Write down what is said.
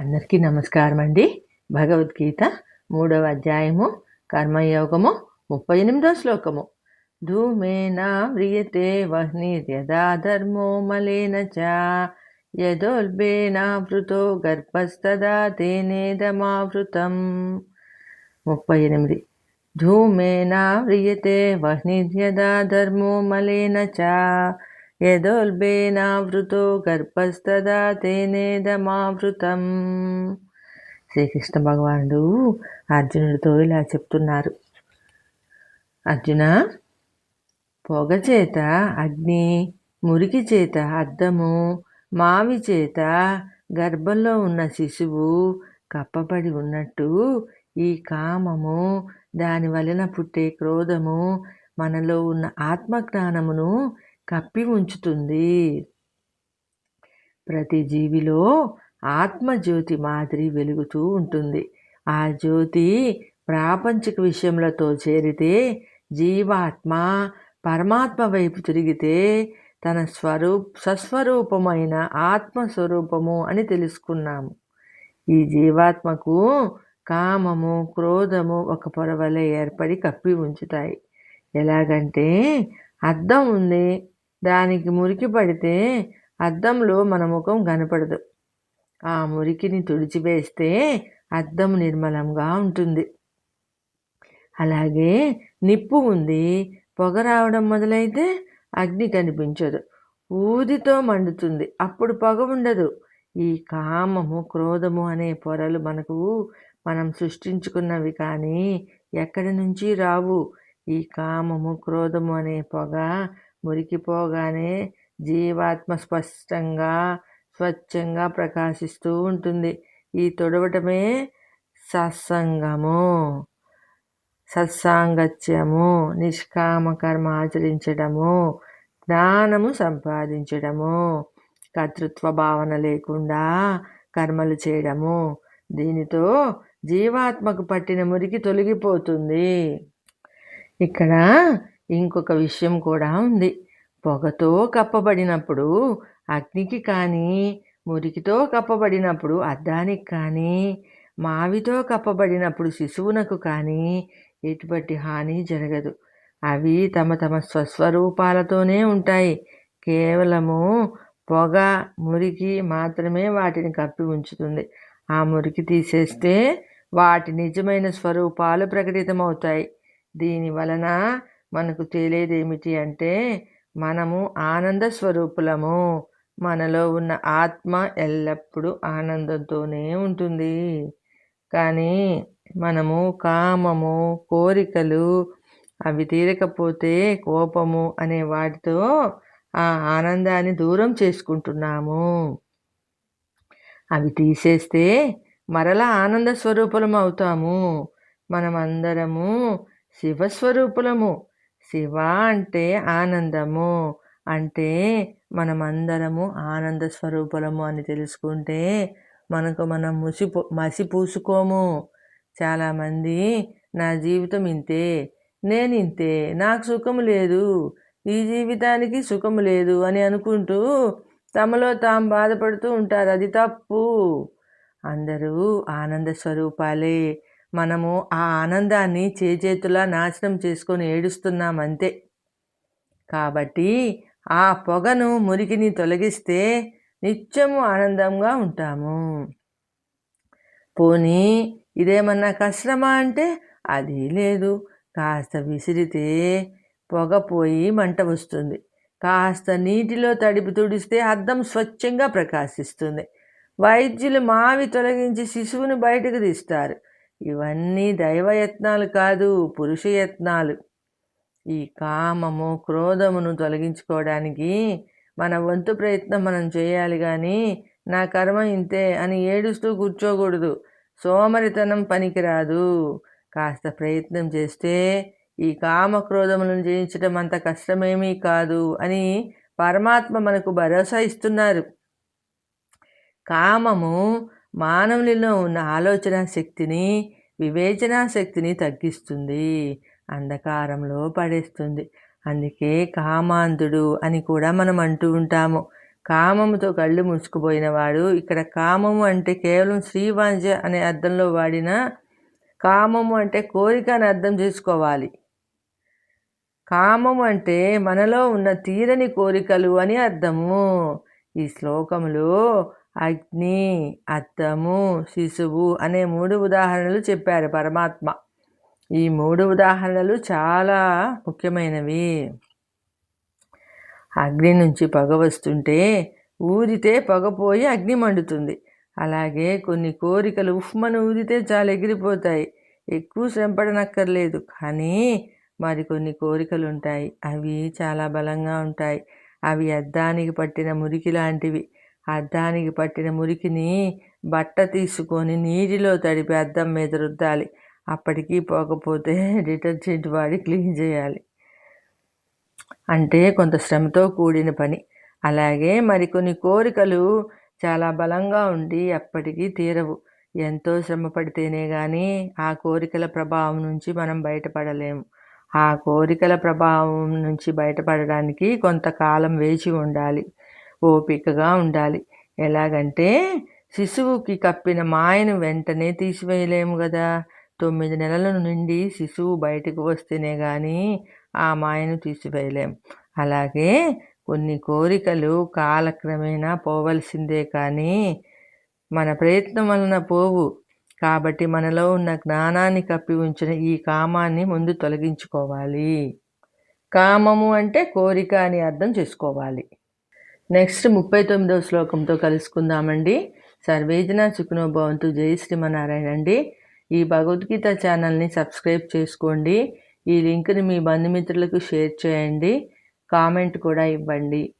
అందరికీ నమస్కారం అండి భగవద్గీత మూడవ అధ్యాయము కర్మయోగము ముప్పై ఎనిమిదో శ్లోకము. ధూమేన వ్రియతే వహ్నిర్యదా ధర్మో మలేన చ. యదోల్బేనావృతో గర్భస్తదా తేనేదమావృతం ముప్పై ఎనిమిది. ధూమేన వ్రియతే వహ్నిర్యదా ధర్మో మలేన చ. యదోల్బేనావృతో గర్భస్తదా తేనేదమావృతం శ్రీకృష్ణ భగవానుడు అర్జునుడితో ఇలా చెప్తున్నారు. అర్జున పొగ చేత అగ్ని మురికి చేత అద్దము మావి చేత గర్భంలో ఉన్న శిశువు కప్పబడి ఉన్నట్టు ఈ కామము దాని వలన పుట్టే క్రోధము మనలో ఉన్న ఆత్మజ్ఞానమును కప్పి ఉంచుతుంది. ప్రతి జీవిలో ఆత్మజ్యోతి మాదిరి వెలుగుతూ ఉంటుంది. ఆ జ్యోతి ప్రాపంచిక విషయములతో చేరితే జీవాత్మ పరమాత్మ వైపు తిరిగితే తన స్వరూప్ సస్వరూపమైన ఆత్మస్వరూపము అని తెలుసుకున్నాము. ఈ జీవాత్మకు కామము క్రోధము ఒక పొరవలే ఏర్పడి కప్పి ఉంచుతాయి. ఎలాగంటే అద్దం ఉంది దానికి మురికి పడితే అద్దంలో మన ముఖం కనపడదు. ఆ మురికిని తుడిచివేస్తే అద్దం నిర్మలంగా ఉంటుంది. అలాగే నిప్పు ఉంది. పొగ రావడం మొదలైతే అగ్ని కనిపించదు. ఊదితో మండుతుంది. అప్పుడు పొగ ఉండదు. ఈ కామము క్రోధము అనే పొరలు మనకు మనం సృష్టించుకున్నవి కానీ ఎక్కడి నుంచి రావు? ఈ కామము క్రోధము అనే పొగ మురికిపోగానే జీవాత్మ స్పష్టంగా స్వచ్ఛంగా ప్రకాశిస్తూ ఉంటుంది. ఈ తొడవటమే సత్సంగము సత్సాంగత్యము నిష్కామ కర్మ ఆచరించడము జ్ఞానము సంపాదించడము కర్తృత్వ భావన లేకుండా కర్మలు చేయడము. దీనితో జీవాత్మకు పట్టిన మురికి తొలగిపోతుంది. ఇక్కడ ఇంకొక విషయం కూడా ఉంది. పొగతో కప్పబడినప్పుడు అగ్నికి కానీ మురికితో కప్పబడినప్పుడు అద్దానికి కానీ మావితో కప్పబడినప్పుడు శిశువునకు కానీ ఎటువంటి హాని జరగదు. అవి తమ తమ స్వస్వరూపాలతోనే ఉంటాయి. కేవలము పొగ మురికి మాత్రమే వాటిని కప్పి ఉంచుతుంది. ఆ మురికి తీసేస్తే వాటి నిజమైన స్వరూపాలు ప్రకటితమవుతాయి. దీని వలన మనకు తెలియదేమిటి అంటే మనము ఆనంద స్వరూపులము. మనలో ఉన్న ఆత్మ ఎల్లప్పుడూ ఆనందంతోనే ఉంటుంది. కానీ మనము కామము కోరికలు అవి తీరకపోతే కోపము అనే వాటితో ఆ ఆనందాన్ని దూరం చేసుకుంటున్నాము. అవి తీసేస్తే మరలా ఆనంద స్వరూపులం అవుతాము మనమందరము శివస్వరూపులము. శివ అంటే ఆనందము అంటే మనమందరము ఆనంద స్వరూపులము అని తెలుసుకుంటే మనకు మనం ముసిపో మసి పూసుకోము చాలామంది నా జీవితం ఇంతే నేను ఇంతే నాకు సుఖం లేదు ఈ జీవితానికి సుఖం లేదు అని అనుకుంటూ తమలో తాము బాధపడుతూ ఉంటారు. అది తప్పు. అందరూ ఆనంద స్వరూపాలే. మనము ఆ ఆనందాన్ని చేజేతులా నాశనం చేసుకొని ఏడుస్తున్నామంతే. కాబట్టి ఆ పొగను మురికిని తొలగిస్తే నిత్యము ఆనందంగా ఉంటాము. పోనీ ఇదేమన్నా కష్టమా అంటే? అది లేదు. కాస్త విసిరితే పొగ పోయి మంట వస్తుంది. కాస్త నీటిలో తడిపి తుడిస్తే అద్దం స్వచ్ఛంగా ప్రకాశిస్తుంది. వైద్యులు మావి తొలగించి శిశువుని బయటకు తీస్తారు. ఇవన్నీ దైవయత్నాలు కాదు పురుషయత్నాలు. ఈ కామము క్రోధమును తొలగించుకోవడానికి మన వంతు ప్రయత్నం మనం చేయాలి కానీ నా కర్మ ఇంతే అని ఏడుస్తూ కూర్చోకూడదు. సోమరితనం పనికిరాదు. కాస్త ప్రయత్నం చేస్తే ఈ కామక్రోధములను జయించడం అంత కష్టమేమీ కాదు అని పరమాత్మ మనకు భరోసా ఇస్తున్నారు. కామము మానవునిలో ఉన్న ఆలోచన శక్తిని వివేచన శక్తిని తగ్గిస్తుంది. అంధకారంలో పడేస్తుంది. అందుకే కామాంధుడు అని కూడా మనం అంటూ ఉంటాము. కామముతో కళ్ళు మూసుకుపోయినవాడు ఇక్కడ కామము అంటే కేవలం శ్రీవాంజ అనే అర్థంలో వాడిన కామము అంటే కోరిక అని అర్థం చేసుకోవాలి. కామము అంటే మనలో ఉన్న తీరని కోరికలు అని అర్థము. ఈ శ్లోకములో అగ్ని అత్తము శిశువు అనే మూడు ఉదాహరణలు చెప్పారు పరమాత్మ. ఈ మూడు ఉదాహరణలు చాలా ముఖ్యమైనవి. అగ్ని నుంచి పొగ వస్తుంటే ఊదితే పొగపోయి అగ్ని మండుతుంది. అలాగే కొన్ని కోరికలు ఉఫ్మను ఊదితే చాలా ఎగిరిపోతాయి. ఎక్కువ శ్రమపడనక్కర్లేదు కానీ మరి కొన్ని కోరికలు ఉంటాయి అవి చాలా బలంగా ఉంటాయి. అవి అద్దానికి పట్టిన మురికి లాంటివి. అద్దానికి పట్టిన మురికిని బట్ట తీసుకొని నీటిలో తడిపి అద్దం మీద రుద్దాలి. అప్పటికీ పోకపోతే డిటర్జెంట్ వాడి క్లీన్ చేయాలి. అంటే కొంత శ్రమతో కూడిన పని. అలాగే మరికొన్ని కోరికలు చాలా బలంగా ఉండి అప్పటికీ తీరవు. ఎంతో శ్రమ పడితేనే కానీ ఆ కోరికల ప్రభావం నుంచి మనం బయటపడలేము. ఆ కోరికల ప్రభావం నుంచి బయటపడడానికి కొంతకాలం వేచి ఉండాలి ఓపికగా ఉండాలి. ఎలాగంటే శిశువుకి కప్పిన మాయను వెంటనే తీసివేయలేము కదా తొమ్మిది నెలల నుండి శిశువు బయటకు వస్తేనే కానీ ఆ మాయను తీసివేయలేం. అలాగే కొన్ని కోరికలు కాలక్రమేణా పోవలసిందే కానీ మన ప్రయత్నం వలన పోవు. కాబట్టి మనలో ఉన్న జ్ఞానాన్ని కప్పి ఉంచిన ఈ కామాన్ని ముందు తొలగించుకోవాలి. కామము అంటే కోరిక అని అర్థం చేసుకోవాలి. నెక్స్ట్ ముప్పై తొమ్మిదవ శ్లోకంతో కలుసుకుందామండి. సర్వేజన సుఖనో భవంతు. జై శ్రీమనారాయణ అండి. ఈ భగవద్గీత ఛానల్ని సబ్స్క్రైబ్ చేసుకోండి. ఈ లింక్ని మీ బంధుమిత్రులకు షేర్ చేయండి. కామెంట్ కూడా ఇవ్వండి.